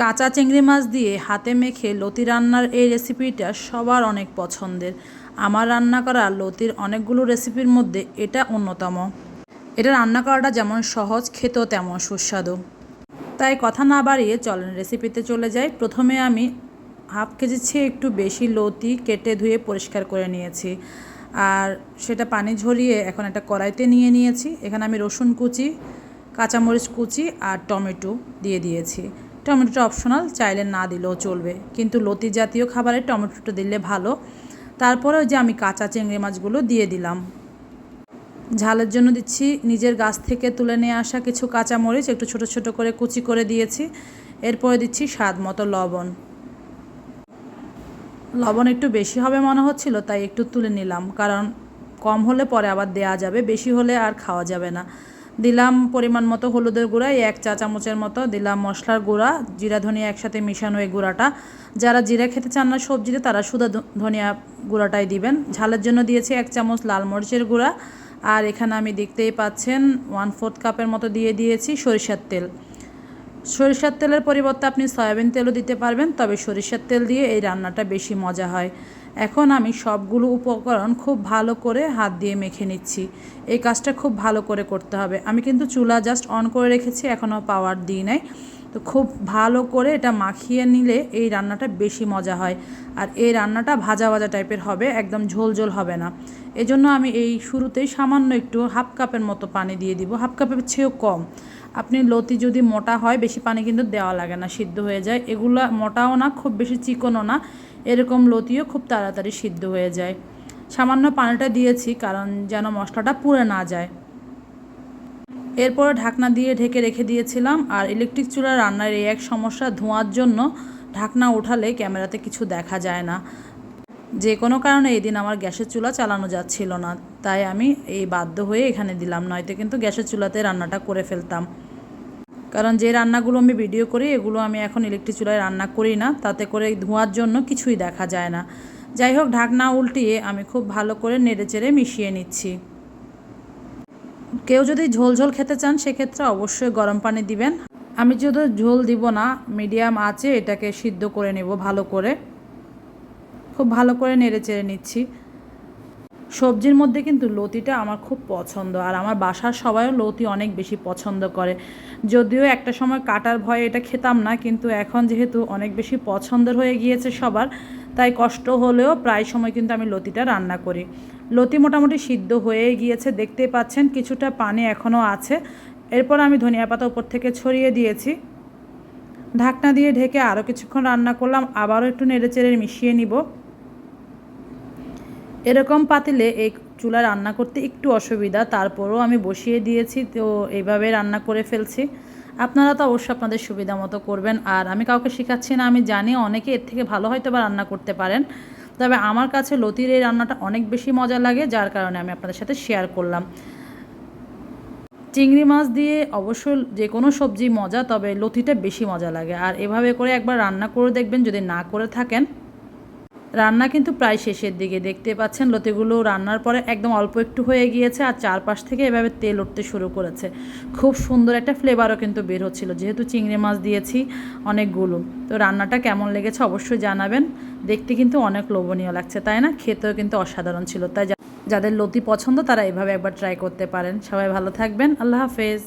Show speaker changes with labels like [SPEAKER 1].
[SPEAKER 1] কাঁচা চিংড়ি মাছ দিয়ে হাতে মেখে লতি রান্নার এই রেসিপিটা সবার অনেক পছন্দের। আমার রান্না করা লতির অনেকগুলো রেসিপির মধ্যে এটা অন্যতম। এটা রান্না করাটা যেমন সহজ, খেতেও তেমন সুস্বাদু। তাই কথা না বাড়িয়ে চলেন রেসিপিতে চলে যাই। প্রথমে আমি হাফ কেজির চেয়ে একটু বেশি লতি কেটে ধুয়ে পরিষ্কার করে নিয়েছি। আর সেটা পানি ঝরিয়ে এখন একটা কড়াইতে নিয়ে নিয়েছি। এখানে আমি রসুন কুচি, কাঁচামরিচ কুচি আর টমেটো দিয়ে দিয়েছি। টমেটোটা অপশনাল চাইলে না দিলেও চলবে। কিন্তু লতি জাতীয় খাবারে টমেটোটা দিলে ভালো। তারপরে ওই যে আমি কাঁচা চিংড়ি মাছগুলো দিয়ে দিলাম। ঝালের জন্য দিচ্ছি নিজের গাছ থেকে তুলে নিয়ে আসা কিছু কাঁচামরিচ, একটু ছোট ছোট করে কুচি করে দিয়েছি। এরপরে দিচ্ছি স্বাদ মতো লবণ। লবণ একটু বেশি হবে মনে হচ্ছিল, তাই একটু তুলে নিলাম। কারণ কম হলে পরে আবার দেয়া যাবে, বেশি হলে আর খাওয়া যাবে না। দিলাম পরিমাণ মতো হলুদের গুঁড়া, এই এক চা চামচের মতো দিলাম মশলার গুঁড়া, জিরা, ধনিয়া একসাথে মিশানো এই গুঁড়াটা। যারা জিরা খেতে চান না সবজিতে, তারা শুধু ধনিয়া গুঁড়াটাই দিবেন। ঝালের জন্য দিয়েছি এক চামচ লাল মরিচের গুঁড়া। আর এখানে আমি দেখতেই পাচ্ছেন ওয়ান ফোর্থ কাপের মতো দিয়ে দিয়েছি সরিষার তেল। সরিষার তেলের পরিবর্তে আপনি সয়াবিন তেলও দিতে পারবেন, তবে সরিষার তেল দিয়ে এই রান্নাটা বেশি মজা হয়। এখন আমি সবগুলো উপকরণ খুব ভালো করে হাত দিয়ে মেখে নিচ্ছি। এই কাজটা খুব ভালো করে করতে হবে। আমি কিন্তু চুলা জাস্ট অন করে রেখেছি, এখনও পাওয়ার দিই নাই। তো খুব ভালো করে এটা মাখিয়ে নিলে এই রান্নাটা বেশি মজা হয়। আর এই রান্নাটা ভাজা ভাজা টাইপের হবে, একদম ঝোল ঝোল হবে না। এজন্য আমি এই শুরুতেই সামান্য একটু হাফ কাপের মতো পানি দিয়ে দিব, হাফ কাপের চেয়েও কম। আপনি লতি যদি মোটা হয়, বেশি পানি কিন্তু দেওয়া লাগে না, সিদ্ধ হয়ে যায়। এগুলো মোটাও না, খুব বেশি চিকনও না, এরকম লতিও খুব তাড়াতাড়ি সিদ্ধ হয়ে যায়। সামান্য পানিটা দিয়েছি, কারণ যেন মশলাটা পুড়ে না যায়। এরপরে ঢাকনা দিয়ে ঢেকে রেখে দিয়েছিলাম আর ইলেকট্রিক চুলা রান্নার এই এক সমস্যা ধোঁয়ার জন্য ঢাকনা উঠালে ক্যামেরাতে কিছু দেখা যায় না। যে কোনো কারণে এই দিন আমার গ্যাসের চুলা চালানো যাচ্ছিল না, তাই আমি এই বাধ্য হয়ে এখানে দিলাম, নয়তো কিন্তু গ্যাসের চুলাতে রান্নাটা করে ফেলতাম। কারণ যে রান্নাগুলো আমি ভিডিও করি, এগুলো আমি এখন ইলেকট্রিক চুলায় রান্না করি না, তাতে করে ধোঁয়ার জন্য কিছুই দেখা যায় না। যাই হোক, ঢাকনা উল্টিয়ে আমি খুব ভালো করে নেড়ে চেড়ে মিশিয়ে নিচ্ছি। কেউ যদি ঝোল ঝোল খেতে চান, সেক্ষেত্রে অবশ্যই গরম পানি দিবেন। আমি যদি ঝোল দিব না, মিডিয়াম আছে এটাকে সিদ্ধ করে নেব ভালো করে। খুব ভালো করে নেড়ে চেড়ে নিচ্ছি। সবজির মধ্যে কিন্তু লতিটা আমার খুব পছন্দ, আর আমার বাসার সবাইও লতি অনেক বেশি পছন্দ করে। যদিও একটা সময় কাটার ভয়ে এটা খেতাম না, কিন্তু এখন যেহেতু অনেক বেশি পছন্দের হয়ে গিয়েছে সবার তাই কষ্ট হলেও প্রায় সময় কিন্তু আমি লতিটা রান্না করি। লতি মোটামুটি সিদ্ধ হয়ে গিয়েছে দেখতে পাচ্ছেন কিছুটা পানি এখনও আছে। এরপর আমি ধনিয়া পাতা উপর থেকে ছড়িয়ে দিয়েছি। ঢাকনা দিয়ে ঢেকে আরও কিছুক্ষণ রান্না করলাম, আবারও একটু নেড়ে চেড়ে মিশিয়ে নিব। এরকম পাতিলে এই চুলা রান্না করতে একটু অসুবিধা, তারপরও আমি বসিয়ে দিয়েছি, তো এইভাবে রান্না করে ফেলছি। আপনারা তো অবশ্যই আপনাদের সুবিধা মতো করবেন। আর আমি কাউকে শেখাচ্ছি না, আমি জানি অনেকে এর থেকে ভালো হয়তো বা রান্না করতে পারেন। তবে আমার কাছে লতির এই রান্নাটা অনেক বেশি মজা লাগে, যার কারণে আমি আপনাদের সাথে শেয়ার করলাম। চিংড়ি মাছ দিয়ে অবশ্যই যে কোনো সবজি মজা, তবে লতিটা বেশি মজা লাগে। আর এভাবে করে একবার রান্না করে দেখবেন, যদি না করে থাকেন রান্না কিন্তু প্রায় শেষের দিকে। দেখতে পাচ্ছেন লতিগুলো রান্নার পরে একদম অল্প একটু হয়ে গিয়েছে আর চারপাশ থেকে এভাবে তেল উঠতে শুরু করেছে। খুব সুন্দর একটা ফ্লেভারও কিন্তু বের হচ্ছিল। যেহেতু চিংড়ি মাছ দিয়েছি অনেকগুলো। তো রান্নাটা কেমন লেগেছে অবশ্যই জানাবেন। দেখতে কিন্তু অনেক লোভনীয় লাগছে, তাই না? খেতেও কিন্তু অসাধারণ ছিল। তাই যাদের লতি পছন্দ তারা এভাবে একবার ট্রাই করতে পারেন। সবাই ভালো থাকবেন। আল্লাহ হাফেজ।